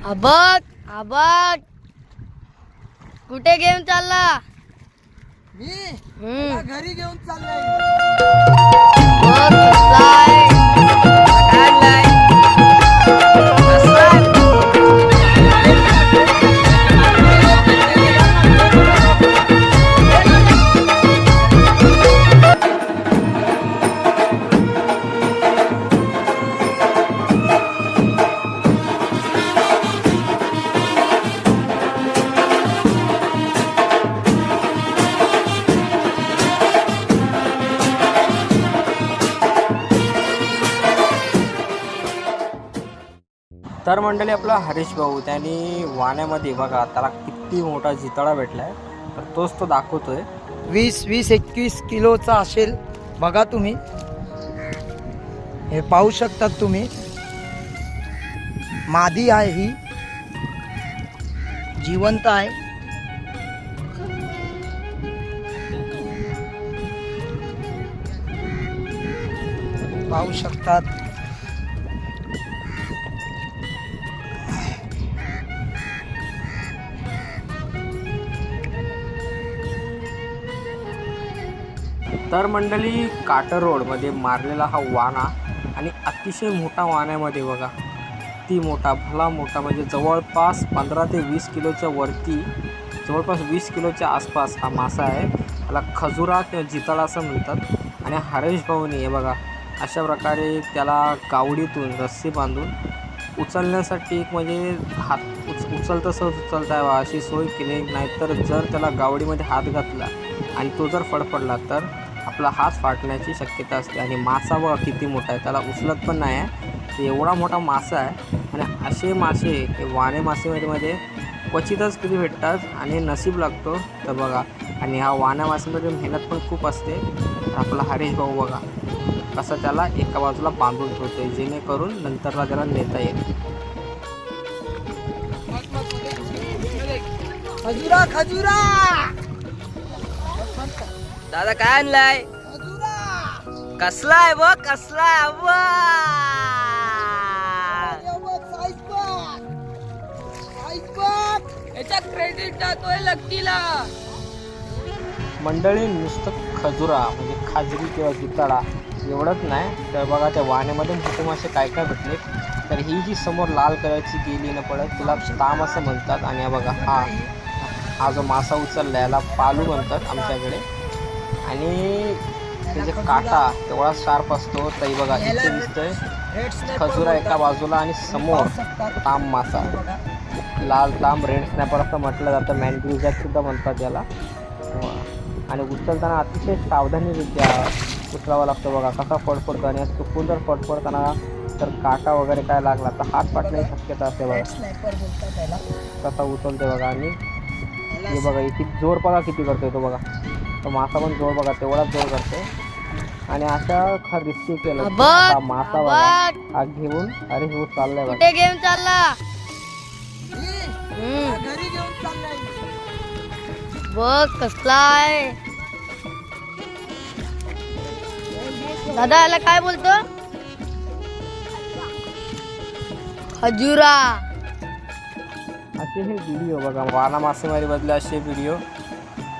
अबक अबक. कुठे घेऊन चालला? मी? घरी घेऊन चाललोय. तर मंडळी आपला हरीश भाऊ त्यांनी वाण्यामध्ये बघा त्याला किती मोठा जितळा भेटला आहे तर तोच तो दाखवतोय. वीस वीस एकवीस किलोचा असेल बघा तुम्ही. हे पाहू शकतात तुम्ही. मादी आहे ही. जिवंत आहे. पाहू शकतात. तर मंडळी काटर रोडमध्ये मारलेला हा वाना आणि अतिशय मोठा वाण्यामध्ये बघा. ती मोठा भला मोठा म्हणजे जवळपास पंधरा ते वीस किलोच्या वरती जवळपास वीस किलोच्या आसपास हा मासा आहे. त्याला खजुरा किंवा जिताळा असं म्हणतात. आणि हरेश भाऊनी हे बघा अशा प्रकारे त्याला गावडीतून रस्सी बांधून उचलण्यासाठी एक म्हणजे हात उच उचलतं सहज उचलता यावा अशी सोय केली. नाहीतर जर त्याला गावडीमध्ये हात घातला आणि तो जर फडफडला तर आपला हात फाटण्याची शक्यता असते आणि मासा बघा किती मोठा आहे त्याला उचलत पण नाही आहे. एवढा मोठा मासा आहे आणि असे मासे हे वाणे मासेमध्ये क्वचितच कधी भेटतात आणि नसीब लागतो. तर बघा आणि ह्या वाण्या मासेमध्ये मेहनत पण खूप असते. आपला हरीश भाऊ बघा कसं त्याला एका बाजूला बांधून ठेवतोय जेणेकरून नंतरला त्याला नेता येईल. खजुरा खजुरा दादा काय आणलाय? कसला आहे बघ कसला याच्या क्रेडिट जातोय लक्कीला. मंडळी नुसतं खजुरा म्हणजे खाजरी किंवा जिताळा एवढंच नाही. तर बघा त्या वाण्यामध्ये मोठे मासे काय काय भेटले. तर ही जी समोर लाल कलरची गेली न पडत तिला ताम असं म्हणतात. आणि बघा हा हा जो मासा उचलला याला पालू म्हणतात आमच्याकडे. आणि त्याचे काटा तेवढा शार्प असतो. तरी बघा इथे दिसतोय खजुरा एका बाजूला आणि समोर ताम मासा. लाल तांब रेड स्नॅपर असं म्हटलं जातं. मॅनग्रीव जॅक सुद्धा म्हणतात याला. आणि उचलताना अतिशय सावधानीरित्या उचलावा लागतो बघा कसा फडफडतो आणि चुकून जर फडफडताना तर काटा वगैरे काय लागला तर हात फाटण्याची शक्यता असते बघा. कसा उचलते बघा आणि हे बघा इथे जोर बघा किती करतोय तो बघा. तो मासा पण जोर बघा तेवढाच जोर करतो. आणि अशा खर रिस्की केलं आता मासा बघा. हा घेऊन अरे हो चाललाय बघा. घेऊन चालला? बघ कसला आहे. दादा याला काय बोलतो? खजुरा. असे हे व्हिडिओ बघा. वाना मासेमारी बदले असे व्हिडिओ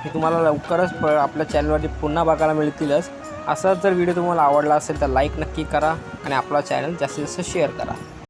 हे तुम्हाला लवकरच प आपल्या चॅनलवरती पुन्हा बघायला मिळतीलच. असा जर व्हिडिओ तुम्हाला आवडला असेल तर लाईक नक्की करा आणि आपला चॅनल जास्तीत जास्त शेअर करा.